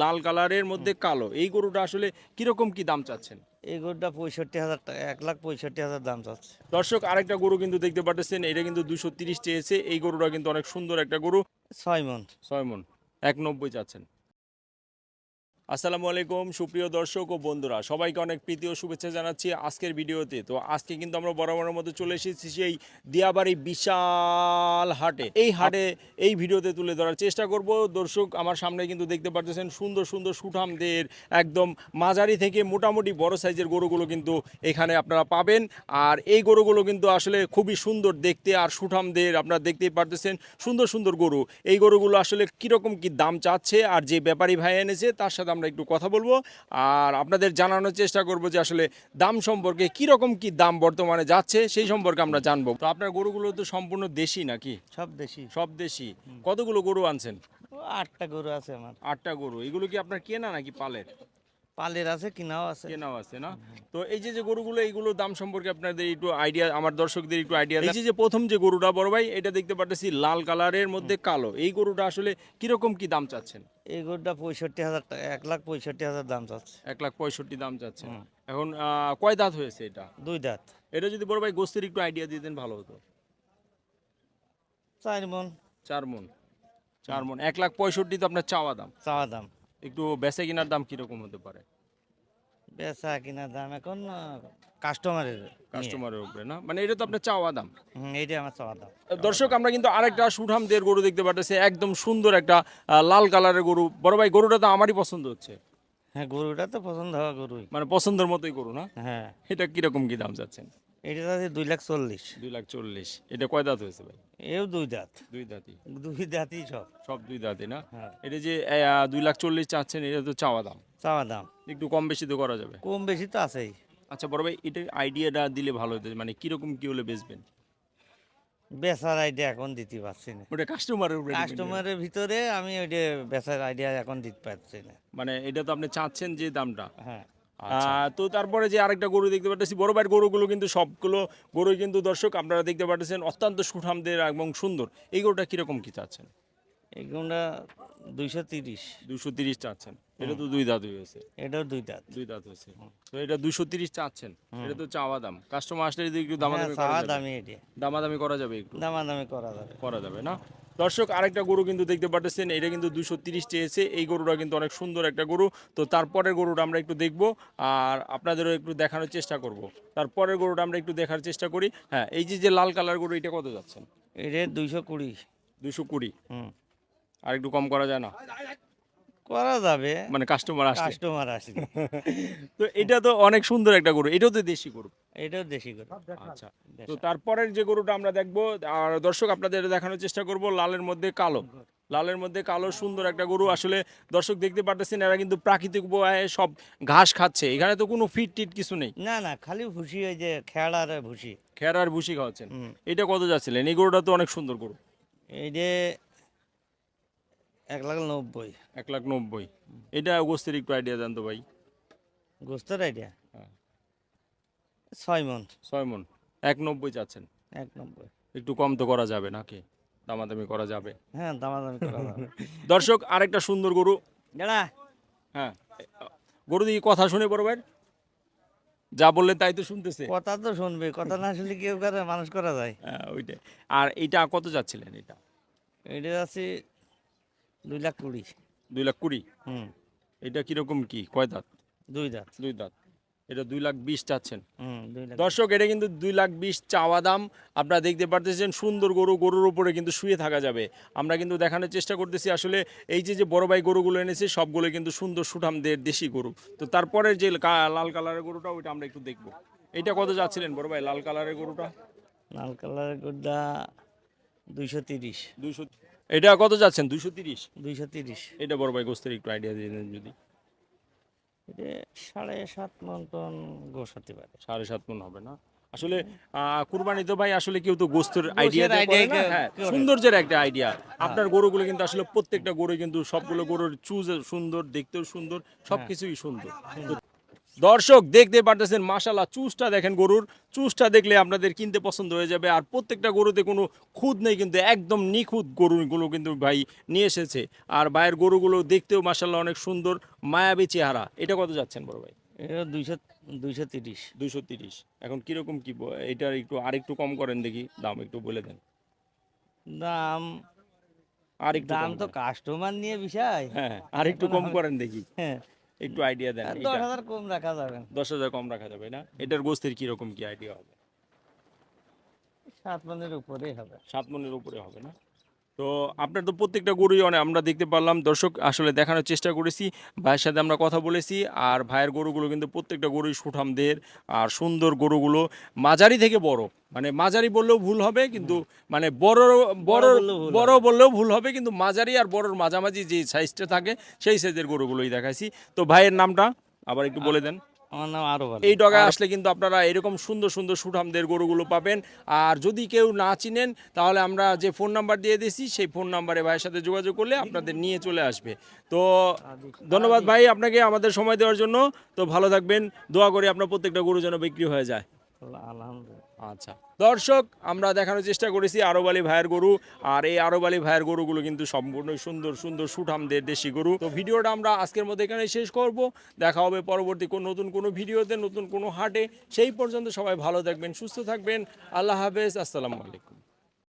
লাল কালারের মধ্যে কালো। এই গরুটা আসলে কীরকম কি দাম চাচ্ছেন? এই গরুটা পঁয়ষট্টি হাজার টাকা এক লাখ পঁয়ষট্টি হাজার দাম চাচ্ছে। দর্শক আরেকটা গরু কিন্তু দেখতে পাচ্ছেন এটা কিন্তু দুশো তিরিশ চেয়েছে। এই গরুটা কিন্তু অনেক সুন্দর একটা গরু। ছয় মন। ছয় মন। এক নব্বই চাচ্ছেন। আসসালামু আলাইকুম, সুপ্রিয় দর্শক ও বন্ধুরা। সবাইকে অনেক প্রীতি ও শুভেচ্ছা জানাচ্ছি আজকের ভিডিওতে। তো আজকে কিন্তু আমরা বরাবরের মতো চলে এসেছি সেই দিয়াবাড়ি বিশাল হাটে। এই হাটে এই ভিডিওতে তুলে ধরার চেষ্টা করব। দর্শক, আমার সামনে কিন্তু দেখতে পাচ্ছেন সুন্দর সুন্দর সুঠামদের একদম মাঝারি থেকে মোটামুটি বড় সাইজের গরুগুলো কিন্তু এখানে আপনারা পাবেন। আর এই গরুগুলো কিন্তু আসলে খুবই সুন্দর দেখতে আর সুঠামদের আপনারা দেখতেই পারতেছেন সুন্দর সুন্দর গরু। এই গরুগুলো আসলে কীরকম কি দাম চাচ্ছে আর যে ব্যাপারী ভাই এনেছে, তার সাথে আমরা একটু কথা বলব। আর আপনাদের জানানোর চেষ্টা করব যে আসলে দাম সম্পর্কে কি রকম কি দাম বর্তমানে যাচ্ছে সেই সম্পর্কে আমরা জানব। তো আপনার গরুগুলো তো সম্পূর্ণ দেশি নাকি? সব দেশি। সব দেশি। কতগুলো গরু আনছেন? আটটা গরু আছে আমার। আটটা গরু। এগুলো কি আপনার কেনা নাকি পালের? পালের আছে কিনাও আছে। কেনাও আছে না? তো এই যে যে গরুগুলো এইগুলো দাম সম্পর্কে আপনাদের একটু আইডিয়া আমার দর্শকদের একটু আইডিয়া এই যে প্রথম যে গরুটা বড় ভাই এটা দেখতে পাচ্ছি লাল কালারের মধ্যে কালো। এই গরুটা আসলে কীরকম কি দাম চাচ্ছেন? এই গরুটা পঁয়ষট্টি হাজার টাকা এক লাখ পঁয়ষট্টি হাজার দাম চাচ্ছে। এক লাখ পঁয়ষট্টি দাম চাচ্ছে। এখন আহ, কয় দাঁত হয়েছে এটা? দুই দাঁত। এটা যদি বড় ভাই গোস্তের একটু আইডিয়া দিতেন ভালো হতো। চার মন। চার মন। চার মন। এক লাখ পঁয়ষট্টি তো আপনার চাওয়া দাম। চাওয়া দাম। একটু বেচে কেনার দাম কীরকম হতে পারে? বেচা কিনা দাম এখন কাস্টমারের কাস্টমারের উপরে না? মানে এটা তো আপনার চাওয়া দাম। এইটা আমার চাওয়া দাম। দর্শক আমরা কিন্তু আরেকটা সুঠামদের গরু দেখতে পাচ্ছি একদম সুন্দর একটা লাল কালারের গরু। বড় ভাই গরুটা তো আমারই পছন্দ হচ্ছে। হ্যাঁ গরুটা তো পছন্দ হওয়া গরুই। মানে পছন্দের মতোই গরু না? হ্যাঁ। এটা কীরকম কি দাম চাচ্ছেন? এটা আছে দুই লাখ চল্লিশ। দুই লাখ চল্লিশ। এটা কয় দাঁত হয়েছে ভাই? এও দুই দাঁত। দুই দাঁতই। দুই দাঁতই সব। সব দুই দাঁতই না? হ্যাঁ। এটা যে দুই লাখ চল্লিশ চাচ্ছেন এটা তো চাওয়া দাম। চাওয়া দাম। একটু কম বেশি তো করা যাবে। কম বেশি তো আছেই। আচ্ছা বড় ভাই এটা আইডিয়াটা দিলে ভালো হতো মানে কীরকম কি হলে বেচবেন? বেচার আইডিয়া এখন দিতে পারছি না। ওটা কাস্টমারের উপরে কাস্টমারের ভিতরে আমি ওইটা বেচার আইডিয়া এখন দিতে পারছি না। মানে এটা তো আপনি চাচ্ছেন যে দামটা। হ্যাঁ। তো তারপরে যে আরেকটা গরু দেখতে পাচ্ছি বড় ভাইয়ের গরুগুলো কিন্তু সবগুলো গরুই কিন্তু দর্শক আপনারা দেখতে পাচ্ছেন অত্যন্ত সুঠামদের এবং সুন্দর। এই গরুটা কীরকম কি চাচ্ছেন? এগুলো দুইশো তিরিশ। দুশো তিরিশ চাচ্ছেন। এটা তো দুই দাঁত হয়েছে। এটাও দুই দাঁত। দুই দাঁত হয়েছে। তো এটা দুশো তিরিশ চাচ্ছেন। এটা তো চাওয়া দাম। কাস্টমার আসলে যদি একটু দামাদামি হ্যাঁ, করা দামি এটা। দামাদামি করা যাবে একটু। দামাদামি করা যাবে। করা যাবে না? দর্শক আরেকটা গরু কিন্তু দেখতে পাচ্ছেন এটা কিন্তু দুশো তিরিশটি চেয়েছে। এই গরুটা কিন্তু অনেক সুন্দর একটা গরু। তো তারপরের গরুটা আমরা একটু দেখব আর আপনাদেরও একটু দেখানোর চেষ্টা করব। তারপরের গরুটা আমরা একটু দেখার চেষ্টা করি। হ্যাঁ এই যে যে লাল কালার গরু এটা কত যাচ্ছেন? এটা দুইশো কুড়ি। দুশো কুড়ি। হুম। আর একটু কম করা যায় না? করা যাবে। মানে কাস্টমার আসলে। কাস্টমার আসলে। তো এটা তো অনেক সুন্দর একটা গরু। এটাও তো দেশি গরু। এটাও দেশি করে আচ্ছা। তো তারপরের যে গরুটা আমরা দেখব আর দর্শক আপনাদের দেখানোর চেষ্টা করব লালের মধ্যে কালো। লালের মধ্যে কালো সুন্দর একটা গরু। আসলে দর্শক দেখতে পারতেছেন এরা কিন্তু প্রাকৃতিক উপায়ে সব ঘাস খাচ্ছে। এখানে তো কোনো ফিট টিট কিছু নেই। না না খালি ভুসি ওই যে খেয়ার ভুসি। খের আর ভুসি খাওয়াচ্ছেন। এটা কত যাচ্ছিলেন? এই গরুটা তো অনেক সুন্দর গরু। এই যে এক লাখ নব্বই। এক লাখ নব্বই। এটা গোস্তের একটু আইডিয়া দেন তো ভাই। গোস্তের আইডিয়া হ্যাঁ। ছয় মন। ছয় মন। এক নব্বই চাচ্ছেন। এক নব্বই। একটু কম তো করা যাবে নাকি? দামাদামি করা যাবে। হ্যাঁ দামাদামি করা যাবে। দর্শক আরেকটা সুন্দর গরু। দাঁড়া। হ্যাঁ। গরু দিকে কথা শুনে ভাই। যা বললেন তাই তো শুনতেছে। কথা তো শুনবে কথা না শুনলে কেউ করে মানুষ করা যায়। হ্যাঁ, ওইটাই। আর এটা কত যাচ্ছিলেন এটা? এটা আছে দুই লাখ কুড়ি। দুই লাখ কুড়ি? হুম। এটা কীরকম কি? কয় দাঁত? দুই দাঁত। দুই দাঁত। এটা দুই লাখ বিশ চাচ্ছেন। হুম দর্শক এটা কিন্তু দুই লাখ বিশ চাওয়া দাম। আপনারা দেখতে পারতেছেন সুন্দর গরু গরুর উপরে কিন্তু শুয়ে থাকা যাবে। আমরা কিন্তু দেখানোর চেষ্টা করতেছি আসলে এই যে যে বড় ভাই গরুগুলো এনেছে সবগুলো কিন্তু সুন্দর সুঠামদের দেশি গরু। তো তারপরে যে লাল কালারের গরুটা ওইটা আমরা একটু দেখব। এটা কত যাচ্ছিলেন বড় ভাই লাল কালারের গরুটা? লাল কালারের গুড্ডা দুইশো তিরিশ। দুইশো এটা কত যাচ্ছেন? দুইশো তিরিশ? দুইশো তিরিশ। এটা বড় ভাই গোস্তের একটু আইডিয়া দিয়ে দেন যদি। এটা সাড়ে সাত মন টন গোস হতে পারে। সাড়ে সাত মন হবে না? আসলে কুরবানি তো ভাই আসলে কেউ তো গোস্তের আইডিয়া হ্যাঁ। সৌন্দর্যের একটা আইডিয়া আপনার গরুগুলো কিন্তু আসলে প্রত্যেকটা গরু কিন্তু সবগুলো গরুর চুজ সুন্দর দেখতেও সুন্দর সবকিছুই সুন্দর। দর্শক দেখতে পারতেছেন মাশাল্লাহ চুজটা দেখেন গরুর। চুজটা দেখলে আপনাদের কিনতে পছন্দ হয়ে যাবে। আর প্রত্যেকটা গরুতে কোনো খুদ নেই কিন্তু একদম নিখুঁত গরুগুলো কিন্তু ভাই নিয়ে এসেছে। আর ভাইয়ের গরুগুলো দেখতেও মাশাল্লাহ অনেক সুন্দর মায়াবী চেহারা। এটা কত যাচ্ছেন বড় ভাই? এটা দুইশো দুইশো তিরিশ। এখন কীরকম কি এটার একটু আর একটু কম করেন দেখি দাম একটু বলে দেন। দাম আর একটু দাম তো কাস্টমার নিয়ে বিষয়। হ্যাঁ আর একটু কম করেন দেখি। হ্যাঁ। একটু আইডিয়া দেন এটা। দশ হাজার কম রাখা যাবে। দশ হাজার কম রাখা যাবে না এটার গোস্তের কীরকম কি আইডিয়া হবে সাত মনের উপরেই হবে সাত মনের উপরে হবে না তো আপনার তো প্রত্যেকটা গরুই অনেক আমরা দেখতে পারলাম। দর্শক আসলে দেখানোর চেষ্টা করেছি। ভাইয়ের সাথে আমরা কথা বলেছি আর ভাইয়ের গরুগুলো কিন্তু প্রত্যেকটা গরুই সুঠামদের আর সুন্দর গরুগুলো মাঝারি থেকে বড়। মানে মাঝারি বললেও ভুল হবে কিন্তু মানে বড় বড় বড় বললেও ভুল হবে। কিন্তু মাঝারি আর বড়র মাঝামাঝি যে সাইজটা থাকে সেই সাইজের গরুগুলোই দেখাইছি। তো ভাইয়ের নামটা আবার একটু বলে দেন। আমার নাম আরও এই ডগায় আসলে কিন্তু আপনারা এরকম সুন্দর সুন্দর সুঠামদের গরুগুলো পাবেন। আর যদি কেউ না চিনেন তাহলে আমরা যে ফোন নাম্বার দিয়ে দিয়েছি সেই ফোন নাম্বারে ভাইয়ের সাথে যোগাযোগ করলে আপনাদের নিয়ে চলে আসবে। তো ধন্যবাদ ভাই আপনাকে আমাদের সময় দেওয়ার জন্য। তো ভালো থাকবেন। দোয়া করি আপনার প্রত্যেকটা গরু যেন বিক্রি হয়ে যায়। আলহামদুলিল্লাহ। আচ্ছা। দর্শক, আমরা দেখানোর চেষ্টা করেছি আরবালি ভাইয়ের গরু, আর এই আরবালি ভাইয়ের গরুগুলো কিন্তু সম্পূর্ণ সুন্দর সুন্দর সুঠামদের দেশি গরু। তো ভিডিওটা আমরা আজকের মধ্যে এখানে শেষ করব। দেখা হবে পরবর্তী কোন নতুন কোনো ভিডিওতে, নতুন কোনো হাটে। সেই পর্যন্ত সবাই ভালো থাকবেন, সুস্থ থাকবেন। আল্লাহ হাফেজ, আসসালামু আলাইকুম।